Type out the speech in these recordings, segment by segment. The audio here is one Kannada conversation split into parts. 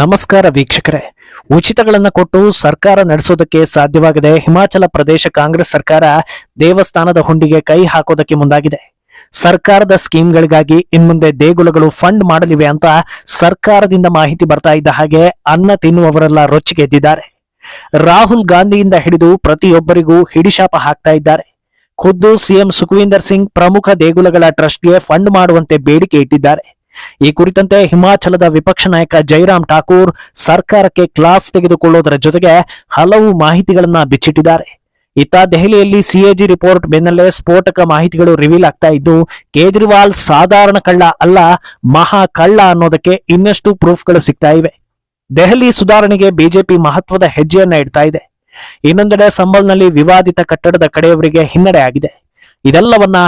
ನಮಸ್ಕಾರ ವೀಕ್ಷಕರೇ. ಉಚಿತಗಳನ್ನು ಕೊಟ್ಟು ಸರ್ಕಾರ ನಡೆಸೋದಕ್ಕೆ ಸಾಧ್ಯವಾಗದೆ ಹಿಮಾಚಲ ಪ್ರದೇಶ ಕಾಂಗ್ರೆಸ್ ಸರ್ಕಾರ ದೇವಸ್ಥಾನದ ಹುಂಡಿಗೆ ಕೈ ಹಾಕೋದಕ್ಕೆ ಮುಂದಾಗಿದೆ. ಸರ್ಕಾರದ ಸ್ಕೀಮ್ಗಳಿಗಾಗಿ ಇನ್ಮುಂದೆ ದೇಗುಲಗಳು ಫಂಡ್ ಮಾಡಲಿವೆ ಅಂತ ಸರ್ಕಾರದಿಂದ ಮಾಹಿತಿ ಬರ್ತಾ ಇದ್ದ ಹಾಗೆ ಅನ್ನ ತಿನ್ನುವವರೆಲ್ಲ ರೊಚ್ಚಿಗೆದ್ದಿದ್ದಾರೆ ರಾಹುಲ್ ಗಾಂಧಿಯಿಂದ ಹಿಡಿದು ಪ್ರತಿಯೊಬ್ಬರಿಗೂ ಹಿಡಿಶಾಪ ಹಾಕ್ತಾ ಇದ್ದಾರೆ. ಖುದ್ದು ಸಿಎಂ ಸುಖವಿಂದರ್ ಸಿಂಗ್ ಪ್ರಮುಖ ದೇಗುಲಗಳ ಟ್ರಸ್ಟ್ಗೆ ಫಂಡ್ ಮಾಡುವಂತೆ ಬೇಡಿಕೆ ಇಟ್ಟಿದ್ದಾರೆ. ಈ ಕುರಿತಂತೆ ಹಿಮಾಚಲದ ವಿಪಕ್ಷ ನಾಯಕ ಜೈರಾಮ್ ಠಾಕೂರ್ ಸರ್ಕಾರಕ್ಕೆ ಕ್ಲಾಸ್ ತೆಗೆದುಕೊಳ್ಳುವುದರ ಜೊತೆಗೆ ಹಲವು ಮಾಹಿತಿಗಳನ್ನ ಬಿಚ್ಚಿಟ್ಟಿದ್ದಾರೆ. ಇತ್ತ ದೆಹಲಿಯಲ್ಲಿ ಸಿಎಜಿ ರಿಪೋರ್ಟ್ ಬೆನ್ನಲ್ಲೇ ಸ್ಫೋಟಕ ಮಾಹಿತಿಗಳು ರಿವೀಲ್ ಆಗ್ತಾ ಇದ್ದು, ಕೇಜ್ರಿವಾಲ್ ಸಾಧಾರಣ ಕಳ್ಳ ಅಲ್ಲ, ಮಹಾ ಕಳ್ಳ ಅನ್ನೋದಕ್ಕೆ ಇನ್ನಷ್ಟು ಪ್ರೂಫ್ಗಳು ಸಿಗ್ತಾ ಇವೆ. ದೆಹಲಿ ಸುಧಾರಣೆಗೆ ಬಿಜೆಪಿ ಮಹತ್ವದ ಹೆಜ್ಜೆಯನ್ನ ಇಡ್ತಾ ಇದೆ. ಇನ್ನೊಂದೆಡೆ ಸಂಬಲ್ನಲ್ಲಿ ವಿವಾದಿತ ಕಟ್ಟಡದ ಕಡೆಯವರಿಗೆ ಹಿನ್ನಡೆ ಆಗಿದೆ. ಇದೆಲ್ಲವನ್ನ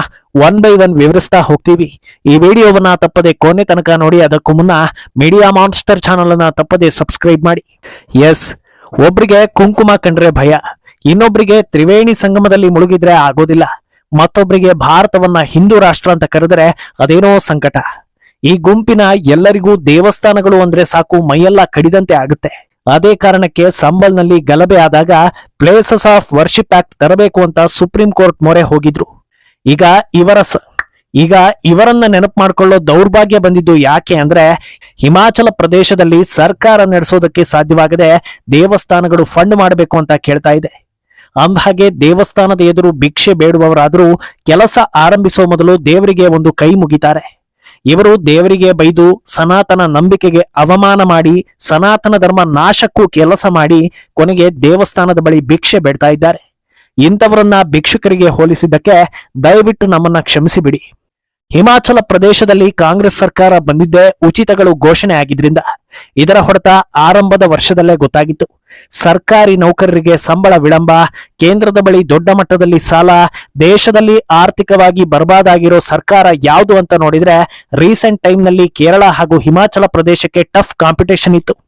ಒನ್ ಬೈ ಒನ್ ವಿವರಿಸ್ತಾ ಹೋಗ್ತೀವಿ. ಈ ವಿಡಿಯೋವನ್ನ ತಪ್ಪದೆ ಕೊನೆ ತನಕ ನೋಡಿ, ಅದಕ್ಕೂ ಮುನ್ನ ಮೀಡಿಯಾ ಮಾನ್ಸ್ಟರ್ ಚಾನಲ್ ಅನ್ನ ತಪ್ಪದೆ ಸಬ್ಸ್ಕ್ರೈಬ್ ಮಾಡಿ. ಎಸ್ ಒಬ್ರಿಗೆ ಕುಂಕುಮ ಕಂಡ್ರೆ ಭಯ, ಇನ್ನೊಬ್ರಿಗೆ ತ್ರಿವೇಣಿ ಸಂಗಮದಲ್ಲಿ ಮುಳುಗಿದ್ರೆ ಆಗೋದಿಲ್ಲ. ಮತ್ತೊಬ್ಬರಿಗೆ ಭಾರತವನ್ನ ಹಿಂದೂ ರಾಷ್ಟ್ರ ಅಂತ ಕರೆದರೆ ಅದೇನೋ ಸಂಕಟ. ಈ ಗುಂಪಿನ ಎಲ್ಲರಿಗೂ ದೇವಸ್ಥಾನಗಳು ಅಂದ್ರೆ ಸಾಕು ಮೈಯೆಲ್ಲ ಕಡಿದಂತೆ ಆಗುತ್ತೆ. ಅದೇ ಕಾರಣಕ್ಕೆ ಸಂಬಲ್ನಲ್ಲಿ ಗಲಭೆ ಆದಾಗ ಪ್ಲೇಸಸ್ ಆಫ್ ವರ್ಷಿಪ್ ಆಕ್ಟ್ ತರಬೇಕು ಅಂತ ಸುಪ್ರೀಂ ಕೋರ್ಟ್ ಮೊರೆ ಹೋಗಿದ್ರು. ಈಗ ಇವರ ಈಗ ಇವರನ್ನ ನೆನಪು ಮಾಡ್ಕೊಳ್ಳೋ ದೌರ್ಭಾಗ್ಯ ಬಂದಿದ್ದು ಯಾಕೆ ಅಂದ್ರೆ ಹಿಮಾಚಲ ಪ್ರದೇಶದಲ್ಲಿ ಸರ್ಕಾರ ನಡೆಸೋದಕ್ಕೆ ಸಾಧ್ಯವಾಗದೆ ದೇವಸ್ಥಾನಗಳು ಫಂಡ್ ಮಾಡಬೇಕು ಅಂತ ಕೇಳ್ತಾ ಇದೆ. ಅಂದಹಾಗೆ ದೇವಸ್ಥಾನದ ಎದುರು ಭಿಕ್ಷೆ ಬೇಡುವವರಾದರೂ ಕೆಲಸ ಆರಂಭಿಸುವ ಮೊದಲು ದೇವರಿಗೆ ಒಂದು ಕೈ ಮುಗಿತಾರೆ. ಇವರು ದೇವರಿಗೆ ಬೈದು ಸನಾತನ ನಂಬಿಕೆಗೆ ಅವಮಾನ ಮಾಡಿ ಸನಾತನ ಧರ್ಮ ನಾಶಕ್ಕೂ ಕೆಲಸ ಮಾಡಿ ಕೊನೆಗೆ ದೇವಸ್ಥಾನದ ಬಳಿ ಭಿಕ್ಷೆ ಬೇಡ್ತಾ ಇದ್ದಾರೆ. ಇಂಥವರನ್ನ ಭಿಕ್ಷುಕರಿಗೆ ಹೋಲಿಸಿದ್ದಕ್ಕೆ ದಯವಿಟ್ಟು ನಮ್ಮನ್ನ ಕ್ಷಮಿಸಿಬಿಡಿ. ಹಿಮಾಚಲ ಪ್ರದೇಶದಲ್ಲಿ ಕಾಂಗ್ರೆಸ್ ಸರ್ಕಾರ ಬಂದಿದ್ದೇ ಉಚಿತಗಳು ಘೋಷಣೆ ಆಗಿದ್ರಿಂದ ಇದರ ಹೊಡೆತ ಆರಂಭದ ವರ್ಷದಲ್ಲೇ ಗೊತ್ತಾಗಿತ್ತು. ಸರ್ಕಾರಿ ನೌಕರರಿಗೆ ಸಂಬಳ ವಿಳಂಬ, ಕೇಂದ್ರದ ಬಳಿ ದೊಡ್ಡ ಮಟ್ಟದಲ್ಲಿ ಸಾಲ, ದೇಶದಲ್ಲಿ ಆರ್ಥಿಕವಾಗಿ ಬರ್ಬಾದಾಗಿರೋ ಸರ್ಕಾರ ಯಾವುದು ಅಂತ ನೋಡಿದ್ರೆ ರೀಸೆಂಟ್ ಟೈಮ್ನಲ್ಲಿ ಕೇರಳ ಹಾಗೂ ಹಿಮಾಚಲ ಪ್ರದೇಶಕ್ಕೆ ಟಫ್ ಕಾಂಪಿಟೇಷನ್ ಇತ್ತು.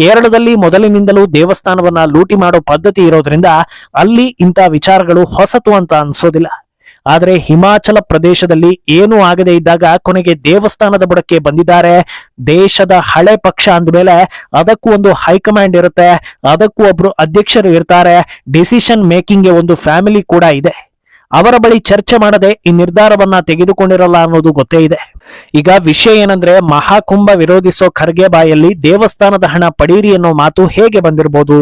ಕೇರಳದಲ್ಲಿ ಮೊದಲಿನಿಂದಲೂ ದೇವಸ್ಥಾನವನ್ನ ಲೂಟಿ ಮಾಡೋ ಪದ್ಧತಿ ಇರೋದ್ರಿಂದ ಅಲ್ಲಿ ಇಂಥ ವಿಚಾರಗಳು ಹೊಸತು ಅಂತ ಅನ್ಸೋದಿಲ್ಲ. ಆದರೆ ಹಿಮಾಚಲ ಪ್ರದೇಶದಲ್ಲಿ ಏನೂ ಆಗದೆ ಇದ್ದಾಗ ಕೊನೆಗೆ ದೇವಸ್ಥಾನದ ಬುಡಕ್ಕೆ ಬಂದಿದ್ದಾರೆ. ದೇಶದ ಹಳೆ ಪಕ್ಷ ಅಂದ್ಮೇಲೆ ಅದಕ್ಕೂ ಒಂದು ಹೈಕಮಾಂಡ್ ಇರುತ್ತೆ, ಅದಕ್ಕೂ ಒಬ್ರು ಅಧ್ಯಕ್ಷರು ಇರ್ತಾರೆ, ಡಿಸಿಷನ್ ಮೇಕಿಂಗ್ಗೆ ಒಂದು ಫ್ಯಾಮಿಲಿ ಕೂಡ ಇದೆ. ಅವರ ಬಳಿ ಚರ್ಚೆ ಮಾಡದೆ ಈ ನಿರ್ಧಾರವನ್ನ ತೆಗೆದುಕೊಂಡಿರಲ್ಲ ಅನ್ನೋದು ಗೊತ್ತೇ ಇದೆ. ಈಗ ವಿಷಯ ಏನಂದ್ರೆ ಮಹಾಕುಂಭ ವಿರೋಧಿಸೋ ಖರ್ಗೆ ಬಾಯಲ್ಲಿ ದೇವಸ್ಥಾನದ ಹಣ ಪಡೀರಿ ಅನ್ನೋ ಮಾತು ಹೇಗೆ ಬಂದಿರಬಹುದು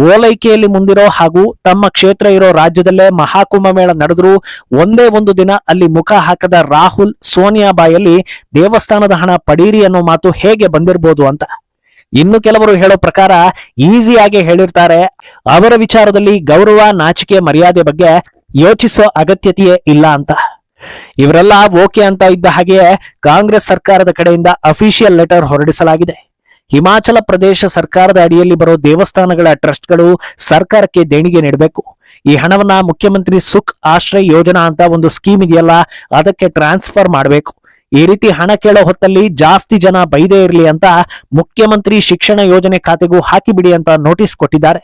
ಓಲೈಕೆಯಲ್ಲಿ ಮುಂದಿರೋ ಹಾಗೂ ತಮ್ಮ ಕ್ಷೇತ್ರ ಇರೋ ರಾಜ್ಯದಲ್ಲೇ ಮಹಾಕುಂಭ ಮೇಳ ನಡೆದ್ರು ಒಂದೇ ಒಂದು ದಿನ ಅಲ್ಲಿ ಮುಖ ಹಾಕದ ರಾಹುಲ್ ಸೋನಿಯಾ ಬಾಯಲ್ಲಿ ದೇವಸ್ಥಾನದ ಹಣ ಪಡೀರಿ ಅನ್ನೋ ಮಾತು ಹೇಗೆ ಬಂದಿರಬಹುದು ಅಂತ. ಇನ್ನು ಕೆಲವರು ಹೇಳೋ ಪ್ರಕಾರ ಈಸಿಯಾಗಿ ಹೇಳಿರ್ತಾರೆ. ಅವರ ವಿಚಾರದಲ್ಲಿ ಗೌರವ, ನಾಚಿಕೆ, ಮರ್ಯಾದೆ ಬಗ್ಗೆ ಯೋಚಿಸೋ ಅಗತ್ಯತೆಯೇ ಇಲ್ಲ ಅಂತ. ಇವರೆಲ್ಲ ಓಕೆ ಅಂತ ಇದ್ದ ಹಾಗೆಯೇ ಕಾಂಗ್ರೆಸ್ ಸರ್ಕಾರದ ಕಡೆಯಿಂದ ಅಫಿಷಿಯಲ್ ಲೆಟರ್ ಹೊರಡಿಸಲಾಗಿದೆ. ಹಿಮಾಚಲ ಪ್ರದೇಶ ಸರ್ಕಾರದ ಅಡಿಯಲ್ಲಿ ಬರೋ ದೇವಸ್ಥಾನಗಳ ಟ್ರಸ್ಟ್ಗಳು ಸರ್ಕಾರಕ್ಕೆ ದೇಣಿಗೆ ನೀಡಬೇಕು. ಈ ಹಣವನ್ನ ಮುಖ್ಯಮಂತ್ರಿ ಸುಖ್ ಆಶ್ರಯ ಯೋಜನಾ ಅಂತ ಒಂದು ಸ್ಕೀಮ್ ಇದೆಯಲ್ಲ, ಅದಕ್ಕೆ ಟ್ರಾನ್ಸ್ಫರ್ ಮಾಡಬೇಕು. ಈ ರೀತಿ ಹಣ ಕೇಳೋ ಹೊತ್ತಲ್ಲಿ ಜಾಸ್ತಿ ಜನ ಬೈದೇ ಇರಲಿ ಅಂತ ಮುಖ್ಯಮಂತ್ರಿ ಶಿಕ್ಷಣ ಯೋಜನೆ ಖಾತೆಗೂ ಹಾಕಿಬಿಡಿ ಅಂತ ನೋಟಿಸ್ ಕೊಟ್ಟಿದ್ದಾರೆ.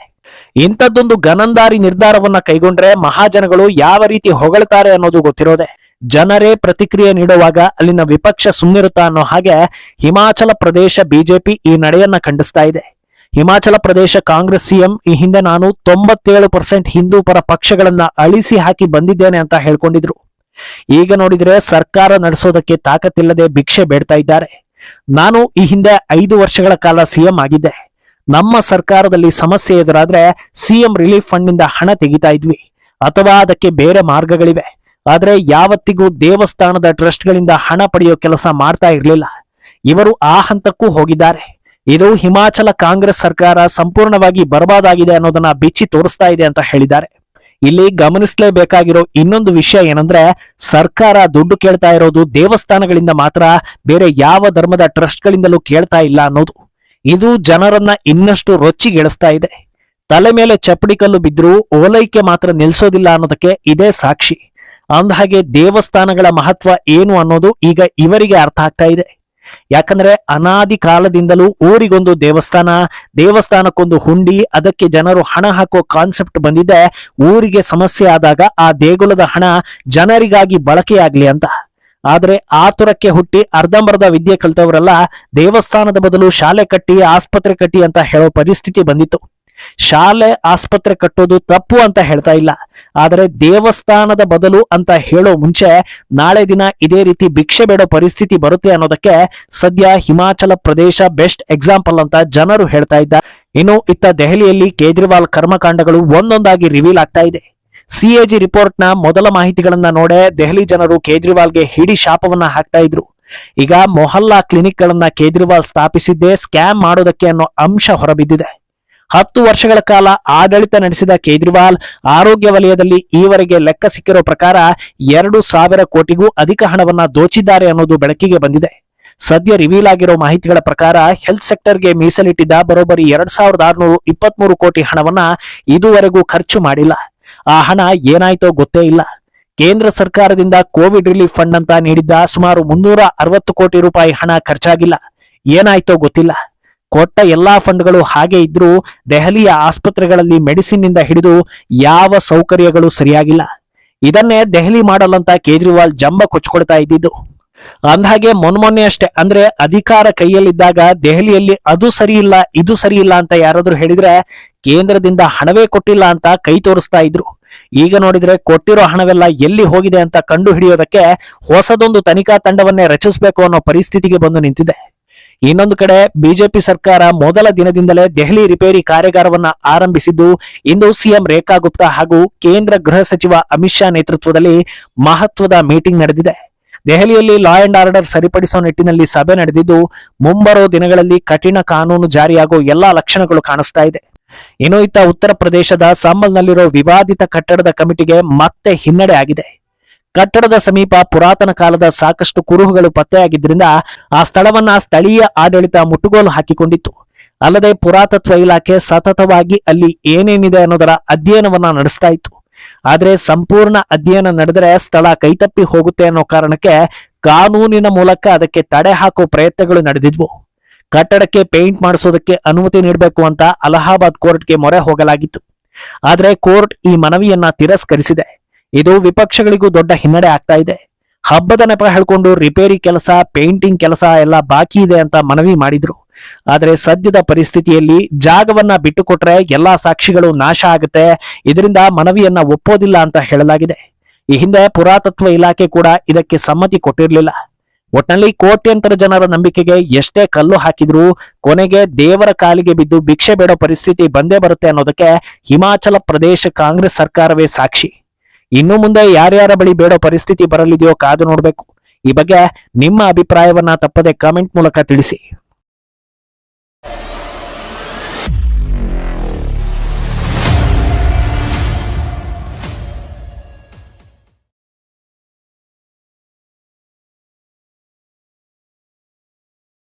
ಇಂಥದ್ದೊಂದು ಗನಂದಾರಿ ನಿರ್ಧಾರವನ್ನ ಕೈಗೊಂಡ್ರೆ ಮಹಾಜನಗಳು ಯಾವ ರೀತಿ ಹೊಗಳ್ತಾರೆ ಅನ್ನೋದು ಗೊತ್ತಿರೋದೆ. ಜನರೇ ಪ್ರತಿಕ್ರಿಯೆ ನೀಡುವಾಗ ಅಲ್ಲಿನ ವಿಪಕ್ಷ ಸುಮ್ಮಿರುತ್ತಾ ಅನ್ನೋ ಹಾಗೆ ಹಿಮಾಚಲ ಪ್ರದೇಶ ಬಿಜೆಪಿ ಈ ನಡೆಯನ್ನ ಖಂಡಿಸ್ತಾ ಇದೆ. ಹಿಮಾಚಲ ಪ್ರದೇಶ ಕಾಂಗ್ರೆಸ್ ಸಿಎಂ ಈ ಹಿಂದೆ ನಾನು ತೊಂಬತ್ತೇಳು ಪರ್ಸೆಂಟ್ ಹಿಂದೂ ಪರ ಪಕ್ಷಗಳನ್ನ ಅಳಿಸಿ ಹಾಕಿ ಬಂದಿದ್ದೇನೆ ಅಂತ ಹೇಳ್ಕೊಂಡಿದ್ರು. ಈಗ ನೋಡಿದ್ರೆ ಸರ್ಕಾರ ನಡೆಸೋದಕ್ಕೆ ತಾಕತ್ತಿಲ್ಲದೆ ಭಿಕ್ಷೆ ಬೇಡ್ತಾ ಇದ್ದಾರೆ. ನಾನು ಈ ಹಿಂದೆ ಐದು ವರ್ಷಗಳ ಕಾಲ ಸಿಎಂ ಆಗಿದ್ದೆ. ನಮ್ಮ ಸರ್ಕಾರದಲ್ಲಿ ಸಮಸ್ಯೆ ಎದುರಾದ್ರೆ ಸಿಎಂ ರಿಲೀಫ್ ಫಂಡ್ನಿಂದ ಹಣ ತೆಗಿತಾ ಇದ್ವಿ. ಅಥವಾ ಅದಕ್ಕೆ ಬೇರೆ ಮಾರ್ಗಗಳಿವೆ. ಆದ್ರೆ ಯಾವತ್ತಿಗೂ ದೇವಸ್ಥಾನದ ಟ್ರಸ್ಟ್ಗಳಿಂದ ಹಣ ಪಡೆಯೋ ಕೆಲಸ ಮಾಡ್ತಾ ಇರಲಿಲ್ಲ. ಇವರು ಆ ಹಂತಕ್ಕೂ ಹೋಗಿದ್ದಾರೆ. ಇದು ಹಿಮಾಚಲ ಕಾಂಗ್ರೆಸ್ ಸರ್ಕಾರ ಸಂಪೂರ್ಣವಾಗಿ ಬರಬಾದಾಗಿದೆ ಅನ್ನೋದನ್ನ ಬಿಚ್ಚಿ ತೋರಿಸ್ತಾ ಇದೆ ಅಂತ ಹೇಳಿದ್ದಾರೆ. ಇಲ್ಲಿ ಗಮನಿಸಲೇಬೇಕಾಗಿರೋ ಇನ್ನೊಂದು ವಿಷಯ ಏನಂದ್ರೆ ಸರ್ಕಾರ ದುಡ್ಡು ಕೇಳ್ತಾ ಇರೋದು ದೇವಸ್ಥಾನಗಳಿಂದ ಮಾತ್ರ, ಬೇರೆ ಯಾವ ಧರ್ಮದ ಟ್ರಸ್ಟ್ಗಳಿಂದಲೂ ಕೇಳ್ತಾ ಇಲ್ಲ ಅನ್ನೋದು. ಇದು ಜನರನ್ನ ಇನ್ನಷ್ಟು ರೊಚ್ಚಿಗೆಳಿಸ್ತಾ ಇದೆ. ತಲೆ ಮೇಲೆ ಚಪ್ಪಡಿ ಕಲ್ಲು ಬಿದ್ರೂ ಓಲೈಕೆ ಮಾತ್ರ ನಿಲ್ಸೋದಿಲ್ಲ ಅನ್ನೋದಕ್ಕೆ ಇದೇ ಸಾಕ್ಷಿ. ಅಂದಹಾಗೆ ದೇವಸ್ಥಾನಗಳ ಮಹತ್ವ ಏನು ಅನ್ನೋದು ಈಗ ಇವರಿಗೆ ಅರ್ಥ ಆಗ್ತಾ ಇದೆ. ಯಾಕಂದ್ರೆ ಅನಾದಿ ಕಾಲದಿಂದಲೂ ಊರಿಗೊಂದು ದೇವಸ್ಥಾನ, ದೇವಸ್ಥಾನಕ್ಕೊಂದು ಹುಂಡಿ, ಅದಕ್ಕೆ ಜನರು ಹಣ ಹಾಕೋ ಕಾನ್ಸೆಪ್ಟ್ ಬಂದಿದೆ. ಊರಿಗೆ ಸಮಸ್ಯೆ ಆದಾಗ ಆ ದೇಗುಲದ ಹಣ ಜನರಿಗಾಗಿ ಬಳಕೆಯಾಗ್ಲಿ ಅಂತ. ಆದ್ರೆ ಆತುರಕ್ಕೆ ಹುಟ್ಟಿ ಅರ್ಧಂಬರ್ಧ ವಿದ್ಯೆ ಕಲಿತವರೆಲ್ಲ ದೇವಸ್ಥಾನದ ಬದಲು ಶಾಲೆ ಕಟ್ಟಿ, ಆಸ್ಪತ್ರೆ ಕಟ್ಟಿ ಅಂತ ಹೇಳೋ ಪರಿಸ್ಥಿತಿ ಬಂದಿತ್ತು. ಶಾಲೆ ಆಸ್ಪತ್ರೆ ಕಟ್ಟೋದು ತಪ್ಪು ಅಂತ ಹೇಳ್ತಾ ಇಲ್ಲ. ಆದರೆ ದೇವಸ್ಥಾನದ ಬದಲು ಅಂತ ಹೇಳೋ ಮುಂಚೆ ನಾಳೆ ದಿನ ಇದೇ ರೀತಿ ಭಿಕ್ಷೆ ಬೇಡೋ ಪರಿಸ್ಥಿತಿ ಬರುತ್ತೆ ಅನ್ನೋದಕ್ಕೆ ಸದ್ಯ ಹಿಮಾಚಲ ಪ್ರದೇಶ ಬೆಸ್ಟ್ ಎಕ್ಸಾಂಪಲ್ ಅಂತ ಜನರು ಹೇಳ್ತಾ ಇದ್ದ. ಇನ್ನು ಇತ್ತ ದೆಹಲಿಯಲ್ಲಿ ಕೇಜ್ರಿವಾಲ್ ಕರ್ಮಕಾಂಡಗಳು ಒಂದೊಂದಾಗಿ ರಿವೀಲ್ ಆಗ್ತಾ ಇದೆ. ಸಿಎಜಿ ರಿಪೋರ್ಟ್ನ ಮೊದಲ ಮಾಹಿತಿಗಳನ್ನ ನೋಡೆ ದೆಹಲಿ ಜನರು ಕೇಜ್ರಿವಾಲ್ಗೆ ಹಿಡಿ ಶಾಪವನ್ನ ಹಾಕ್ತಾ ಇದ್ರು. ಈಗ ಮೊಹಲ್ಲಾ ಕ್ಲಿನಿಕ್ಗಳನ್ನ ಕೇಜ್ರಿವಾಲ್ ಸ್ಥಾಪಿಸಿದ್ದೇ ಸ್ಕ್ಯಾಮ್ ಮಾಡೋದಕ್ಕೆ ಅನ್ನೋ ಅಂಶ ಹೊರಬಿದ್ದಿದೆ. ಹತ್ತು ವರ್ಷಗಳ ಕಾಲ ಆಡಳಿತ ನಡೆಸಿದ ಕೇಜ್ರಿವಾಲ್ ಆರೋಗ್ಯ ವಲಯದಲ್ಲಿ ಈವರೆಗೆ ಲೆಕ್ಕ ಸಿಕ್ಕಿರೋ ಪ್ರಕಾರ ಎರಡು ಸಾವಿರ ಕೋಟಿಗೂ ಅಧಿಕ ಹಣವನ್ನ ದೋಚಿದ್ದಾರೆ ಅನ್ನೋದು ಬೆಳಕಿಗೆ ಬಂದಿದೆ. ಸದ್ಯ ರಿವೀಲ್ ಆಗಿರೋ ಮಾಹಿತಿಗಳ ಪ್ರಕಾರ ಹೆಲ್ತ್ ಸೆಕ್ಟರ್ಗೆ ಮೀಸಲಿಟ್ಟಿದ್ದ ಬರೋಬ್ಬರಿ ಎರಡ್ ಸಾವಿರದ ಆರುನೂರು ಇಪ್ಪತ್ಮೂರು ಕೋಟಿ ಹಣವನ್ನ ಇದುವರೆಗೂ ಖರ್ಚು ಮಾಡಿಲ್ಲ. ಆ ಹಣ ಏನಾಯ್ತೋ ಗೊತ್ತೇ ಇಲ್ಲ. ಕೇಂದ್ರ ಸರ್ಕಾರದಿಂದ ಕೋವಿಡ್ ರಿಲೀಫ್ ಫಂಡ್ ಅಂತ ನೀಡಿದ್ದ ಸುಮಾರು ಮುನ್ನೂರ ಅರವತ್ತು ಕೋಟಿ ರೂಪಾಯಿ ಹಣ ಖರ್ಚಾಗಿಲ್ಲ. ಏನಾಯ್ತೋ ಗೊತ್ತಿಲ್ಲ. ಕೊಟ್ಟ ಎಲ್ಲಾ ಫಂಡ್ಗಳು ಹಾಗೆ ಇದ್ರೂ ದೆಹಲಿಯ ಆಸ್ಪತ್ರೆಗಳಲ್ಲಿ ಮೆಡಿಸಿನ್ನಿಂದ ಹಿಡಿದು ಯಾವ ಸೌಕರ್ಯಗಳು ಸರಿಯಾಗಿಲ್ಲ. ಇದನ್ನೇ ದೆಹಲಿ ಮಾಡಲ್ ಅಂತ ಕೇಜ್ರಿವಾಲ್ ಜಂಬ ಕೊಚ್ಕೊಳ್ತಾ ಇದ್ದಿದ್ದು. ಅಂದ್ಹಾಗೆ ಮೊನ್ಮೊನ್ನೆ ಅಷ್ಟೇ, ಅಂದ್ರೆ ಅಧಿಕಾರ ಕೈಯಲ್ಲಿದ್ದಾಗ ದೆಹಲಿಯಲ್ಲಿ ಅದು ಸರಿ ಇಲ್ಲ ಇದು ಸರಿ ಇಲ್ಲ ಅಂತ ಯಾರಾದ್ರೂ ಹೇಳಿದ್ರೆ ಕೇಂದ್ರದಿಂದ ಹಣವೇ ಕೊಟ್ಟಿಲ್ಲ ಅಂತ ಕೈ ತೋರಿಸ್ತಾ ಇದ್ರು. ಈಗ ನೋಡಿದ್ರೆ ಕೊಟ್ಟಿರೋ ಹಣವೆಲ್ಲ ಎಲ್ಲಿ ಹೋಗಿದೆ ಅಂತ ಕಂಡು ಹಿಡಿಯೋದಕ್ಕೆ ಹೊಸದೊಂದು ತನಿಖಾ ತಂಡವನ್ನೇ ರಚಿಸಬೇಕು ಅನ್ನೋ ಪರಿಸ್ಥಿತಿಗೆ ಬಂದು ನಿಂತಿದೆ. ಇನ್ನೊಂದು ಕಡೆ ಬಿಜೆಪಿ ಸರ್ಕಾರ ಮೊದಲ ದಿನದಿಂದಲೇ ದೆಹಲಿ ರಿಪೇರಿ ಕಾರ್ಯಾಗಾರವನ್ನ ಆರಂಭಿಸಿದ್ದು, ಇಂದು ಸಿಎಂ ರೇಖಾ ಗುಪ್ತಾ ಹಾಗೂ ಕೇಂದ್ರ ಗೃಹ ಸಚಿವ ಅಮಿತ್ ಶಾ ನೇತೃತ್ವದಲ್ಲಿ ಮಹತ್ವದ ಮೀಟಿಂಗ್ ನಡೆದಿದೆ. ದೆಹಲಿಯಲ್ಲಿ ಲಾ ಅಂಡ್ ಆರ್ಡರ್ ಸರಿಪಡಿಸುವ ನಿಟ್ಟಿನಲ್ಲಿ ಸಭೆ ನಡೆದಿದ್ದು ಮುಂಬರುವ ದಿನಗಳಲ್ಲಿ ಕಠಿಣ ಕಾನೂನು ಜಾರಿಯಾಗುವ ಎಲ್ಲಾ ಲಕ್ಷಣಗಳು ಕಾಣಿಸ್ತಾ ಇದೆ. ಇನ್ನು ಇತ್ತ ಉತ್ತರ ಪ್ರದೇಶದ ಸಂಬಲ್ನಲ್ಲಿರೋ ವಿವಾದಿತ ಕಟ್ಟಡದ ಕಮಿಟಿಗೆ ಮತ್ತೆ ಹಿನ್ನಡೆ ಆಗಿದೆ. ಕಟ್ಟಡದ ಸಮೀಪ ಪುರಾತನ ಕಾಲದ ಸಾಕಷ್ಟು ಕುರುಹುಗಳು ಪತ್ತೆಯಾಗಿದ್ದರಿಂದ ಆ ಸ್ಥಳವನ್ನ ಸ್ಥಳೀಯ ಆಡಳಿತ ಮುಟ್ಟುಗೋಲು ಹಾಕಿಕೊಂಡಿತ್ತು. ಅಲ್ಲದೆ ಪುರಾತತ್ವ ಇಲಾಖೆ ಸತತವಾಗಿ ಅಲ್ಲಿ ಏನೇನಿದೆ ಅನ್ನೋದರ ಅಧ್ಯಯನವನ್ನ ನಡೆಸ್ತಾ ಇತ್ತು. ಆದರೆ ಸಂಪೂರ್ಣ ಅಧ್ಯಯನ ನಡೆದರೆ ಸ್ಥಳ ಕೈತಪ್ಪಿ ಹೋಗುತ್ತೆ ಅನ್ನೋ ಕಾರಣಕ್ಕೆ ಕಾನೂನಿನ ಮೂಲಕ ಅದಕ್ಕೆ ತಡೆ ಹಾಕುವ ಪ್ರಯತ್ನಗಳು ನಡೆದಿದ್ವು. ಕಟ್ಟಡಕ್ಕೆ ಪೇಂಟ್ ಮಾಡಿಸೋದಕ್ಕೆ ಅನುಮತಿ ನೀಡಬೇಕು ಅಂತ ಅಲಹಾಬಾದ್ ಕೋರ್ಟ್ಗೆ ಮೊರೆ ಹೋಗಲಾಗಿತ್ತು. ಆದರೆ ಕೋರ್ಟ್ ಈ ಮನವಿಯನ್ನ ತಿರಸ್ಕರಿಸಿದೆ. ಇದು ವಿಪಕ್ಷಗಳಿಗೂ ದೊಡ್ಡ ಹಿನ್ನಡೆ ಆಗ್ತಾ ಇದೆ. ಹಬ್ಬದ ನೆಪ ಹೇಳ್ಕೊಂಡು ರಿಪೇರಿ ಕೆಲಸ ಪೇಂಟಿಂಗ್ ಕೆಲಸ ಎಲ್ಲ ಬಾಕಿ ಇದೆ ಅಂತ ಮನವಿ ಮಾಡಿದ್ರು. ಆದರೆ ಸದ್ಯದ ಪರಿಸ್ಥಿತಿಯಲ್ಲಿ ಜಾಗವನ್ನ ಬಿಟ್ಟುಕೊಟ್ರೆ ಎಲ್ಲಾ ಸಾಕ್ಷಿಗಳು ನಾಶ ಆಗುತ್ತೆ. ಇದರಿಂದ ಮನವಿಯನ್ನ ಒಪ್ಪೋದಿಲ್ಲ ಅಂತ ಹೇಳಲಾಗಿದೆ. ಈ ಹಿಂದೆ ಪುರಾತತ್ವ ಇಲಾಖೆ ಕೂಡ ಇದಕ್ಕೆ ಸಮ್ಮತಿ ಕೊಟ್ಟಿರಲಿಲ್ಲ. ಒಟ್ನಲ್ಲಿ ಕೋಟ್ಯಂತರ ಜನರ ನಂಬಿಕೆಗೆ ಎಷ್ಟೇ ಕಲ್ಲು ಹಾಕಿದ್ರೂ ಕೊನೆಗೆ ದೇವರ ಕಾಲಿಗೆ ಬಿದ್ದು ಭಿಕ್ಷೆ ಬೇಡೋ ಪರಿಸ್ಥಿತಿ ಬಂದೇ ಬರುತ್ತೆ ಅನ್ನೋದಕ್ಕೆ ಹಿಮಾಚಲ ಪ್ರದೇಶ ಕಾಂಗ್ರೆಸ್ ಸರ್ಕಾರವೇ ಸಾಕ್ಷಿ. ಇನ್ನು ಮುಂದೆ ಯಾರ್ಯಾರ ಬಳಿ ಬೇಡೋ ಪರಿಸ್ಥಿತಿ ಬರಲಿದೆಯೋ ಕಾದು ನೋಡಬೇಕು. ಈ ಬಗ್ಗೆ ನಿಮ್ಮ ಅಭಿಪ್ರಾಯವನ್ನ ತಪ್ಪದೆ ಕಾಮೆಂಟ್ ಮೂಲಕ ತಿಳಿಸಿ.